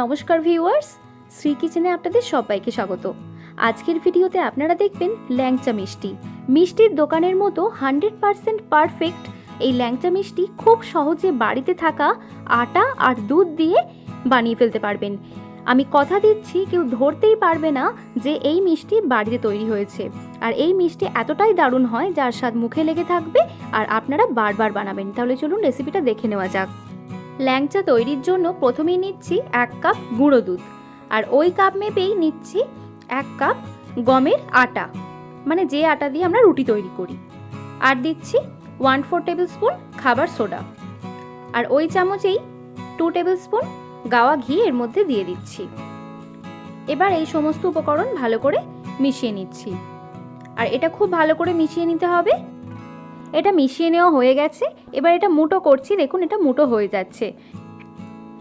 নমস্কার ভিউয়ার্স, শ্রী কিচেনে আপনাদের সবাইকে স্বাগত। আজকের ভিডিওতে আপনারা দেখবেন ল্যাংচা মিষ্টি। মিষ্টির দোকানের মতো হান্ড্রেড পারসেন্ট পারফেক্ট এই ল্যাংচা মিষ্টি খুব সহজে বাড়িতে থাকা আটা আর দুধ দিয়ে বানিয়ে ফেলতে পারবেন। আমি কথা দিচ্ছি, কেউ ধরতেই পারবে না যে এই মিষ্টি বাড়িতে তৈরি হয়েছে। আর এই মিষ্টি এতটাই দারুণ হয়, যার স্বাদ মুখে লেগে থাকবে আর আপনারা বারবার বানাবেন। তাহলে চলুন রেসিপিটা দেখে নেওয়া যাক। ল্যাংচা তৈরির জন্য প্রথমেই নিচ্ছি এক কাপ গুঁড়ো দুধ। আর ওই কাপ মেপেই নিচ্ছি এক কাপ গমের আটা। মানে যে আটা দিয়ে আমরা রুটি তৈরি করি। আর দিচ্ছি ওয়ান ফোর টেবিল স্পুন খাবার সোডা। আর ওই চামচেই টু টেবিল স্পুন গাওয়া ঘি এর মধ্যে দিয়ে দিচ্ছি। এবার এই সমস্ত উপকরণ ভালো করে মিশিয়ে নিচ্ছি। আর এটা খুব ভালো করে মিশিয়ে নিতে হবে। এটা মিশিয়ে নেওয়া হয়ে গেছে। এবার এটা মুটো করছি। দেখুন, এটা মুটো হয়ে যাচ্ছে।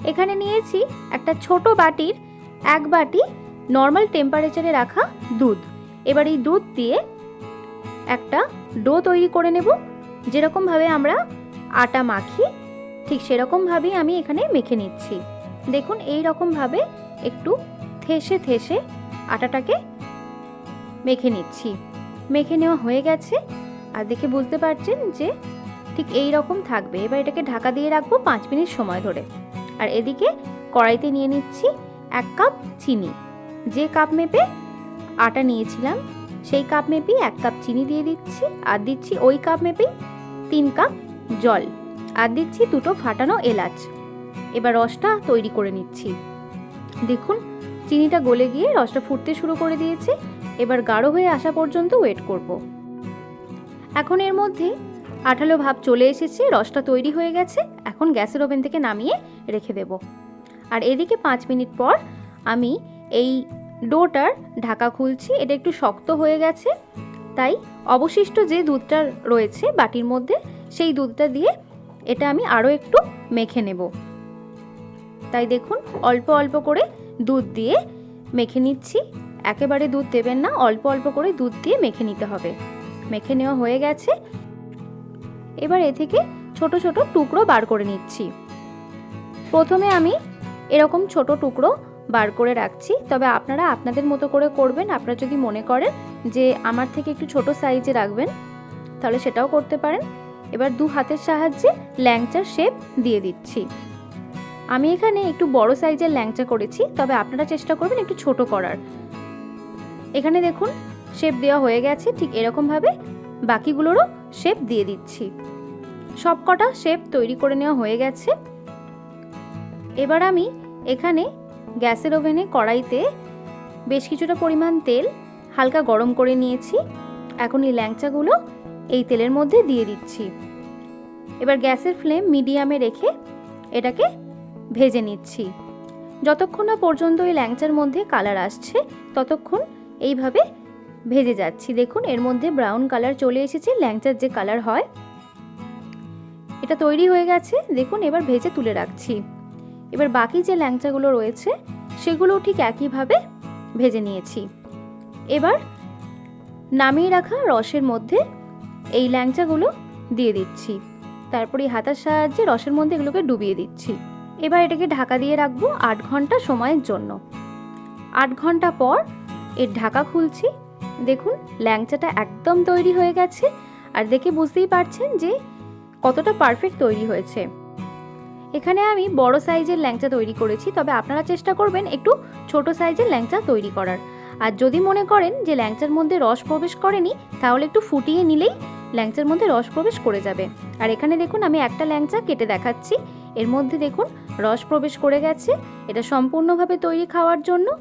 এখানে নিয়েছি একটা ছোট বাটির এক বাটি নর্মাল টেম্পারেচারে রাখা দুধ। এবার এই দুধ দিয়ে একটা ডো তৈরি করে নেব। যেরকমভাবে আমরা আটা মাখি, ঠিক সেরকমভাবেই আমি এখানে মেখে নিচ্ছি। দেখুন, এই রকমভাবে একটু থেসে থেসে আটাটাকে মেখে নিচ্ছি। মেখে নেওয়া হয়ে গেছে। আর দেখে বুঝতে পারছেন যে ঠিক এই রকম থাকবে। এবার এটাকে ঢাকা দিয়ে রাখব পাঁচ মিনিট সময় ধরে। আর এদিকে কড়াইতে নিয়ে নিচ্ছি এক কাপ চিনি। যে কাপ মেপে আটা নিয়েছিলাম, সেই কাপ মেপেই এক কাপ চিনি দিয়ে দিচ্ছি আর দিচ্ছি ওই কাপ মেপেই তিন কাপ জল। আর দিচ্ছি দুটো ফাটানো এলাচ। এবার রসটা তৈরি করে নিচ্ছি। দেখুন, চিনিটা গলে গিয়ে রসটা ফুটতে শুরু করে দিয়েছে। এবার গাঢ় হয়ে আসা পর্যন্ত ওয়েট করব। এখন এর মধ্যে আঠালো ভাব চলে এসেছে, রসটা তৈরি হয়ে গেছে, এখন গ্যাসের ওভেন থেকে নামিয়ে রেখে দেব। আর এদিকে পাঁচ মিনিট পর আমি এই ডোটার ঢাকা খুলছি, এটা একটু শক্ত হয়ে গেছে, তাই অবশিষ্ট যে দুধটা রয়েছে বাটির মধ্যে, সেই দুধটা দিয়ে এটা আমি আরও একটু মেখে নেব। তাই দেখুন, অল্প অল্প করে দুধ দিয়ে মেখে নিচ্ছি। একেবারে দুধ দেবেন না, অল্প অল্প করে দুধ দিয়ে মেখে নিতে হবে। মেখে নেওয়া হয়ে গেছে। এবার এ থেকে ছোট ছোট টুকরো বার করে নিচ্ছি। প্রথমে আমি এরকম ছোট টুকরো বার করে রাখছি। তবে আপনারা আপনাদের মতো করে করবেন। আপনারা যদি মনে করেন যে আমার থেকে একটু ছোট সাইজে রাখবেন, তাহলে সেটাও করতে পারেন। এবার দু হাতের সাহায্যে ল্যাংচার শেপ দিয়ে দিচ্ছি। আমি এখানে একটু বড় সাইজের ল্যাংচা করেছি, তবে আপনারা চেষ্টা করবেন একটু ছোট করার। এখানে দেখুন শেপ দেওয়া হয়ে গেছে, ঠিক এরকমভাবে বাকিগুলোরও শেপ দিয়ে দিচ্ছি। সব কটা শেপ তৈরি করে নেওয়া হয়ে গেছে। এবার আমি এখানে গ্যাসের ওভেনে কড়াইতে বেশ কিছুটা পরিমাণ তেল হালকা গরম করে নিয়েছি। এখন এই ল্যাংচাগুলো এই তেলের মধ্যে দিয়ে দিচ্ছি। এবার গ্যাসের ফ্লেম মিডিয়ামে রেখে এটাকে ভেজে নিচ্ছি। যতক্ষণ না পর্যন্ত এই ল্যাংচার মধ্যে কালার আসছে, ততক্ষণ এইভাবে ভেজে যাচ্ছি। দেখুন, এর মধ্যে ব্রাউন কালার চলে এসেছে, ল্যাংচার যে কালার হয়, এটা তৈরি হয়ে গেছে। দেখুন, এবার ভেজে তুলে রাখছি। এবার বাকি যে ল্যাংচাগুলো রয়েছে সেগুলোও ঠিক একইভাবে ভেজে নিয়েছি। এবার নামিয়ে রাখা রসের মধ্যে এই ল্যাংচাগুলো দিয়ে দিচ্ছি। তারপরে হাতার সাহায্যে রসের মধ্যে এগুলোকে ডুবিয়ে দিচ্ছি। এবার এটাকে ঢাকা দিয়ে রাখব আট ঘণ্টা সময়ের জন্য। আট ঘণ্টা পর এর ঢাকা খুলছি। দেখুন, ল্যাংচাটা একদম তৈরি হয়ে গেছে। আর দেখে বুঝতেই পারছেন যে কতটা পারফেক্ট তৈরি হয়েছে। এখানে আমি বড় সাইজের ল্যাংচা তৈরি করেছি, তবে আপনারা চেষ্টা করবেন একটু ছোট সাইজের ল্যাংচা তৈরি করার। আর যদি মনে করেন যে ল্যাংচার মধ্যে রস প্রবেশ করেনি, তাহলে একটু ফুটিয়ে নিলেই ল্যাংচার মধ্যে রস প্রবেশ করে যাবে। আর এখানে দেখুন, আমি একটা ল্যাংচা কেটে দেখাচ্ছি। এর মধ্যে দেখুন, রস প্রবেশ করে গেছে। এটা সম্পূর্ণভাবে তৈরি খাওয়ার জন্য।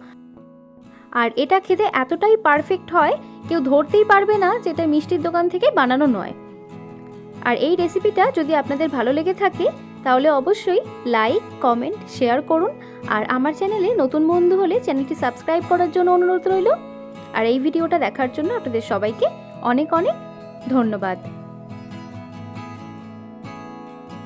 আর এটা খেতে এতটাই পারফেক্ট হয়, কেউ ধরতেই পারবে না যে এটা মিষ্টির দোকান থেকে বানানো নয়। আর এই রেসিপিটা যদি আপনাদের ভালো লেগে থাকে, তাহলে অবশ্যই লাইক কমেন্ট শেয়ার করুন। আর আমার চ্যানেলে নতুন বন্ধু হলে চ্যানেলটি সাবস্ক্রাইব করার জন্য অনুরোধ রইল। আর এই ভিডিওটা দেখার জন্য আপনাদের সবাইকে অনেক অনেক ধন্যবাদ।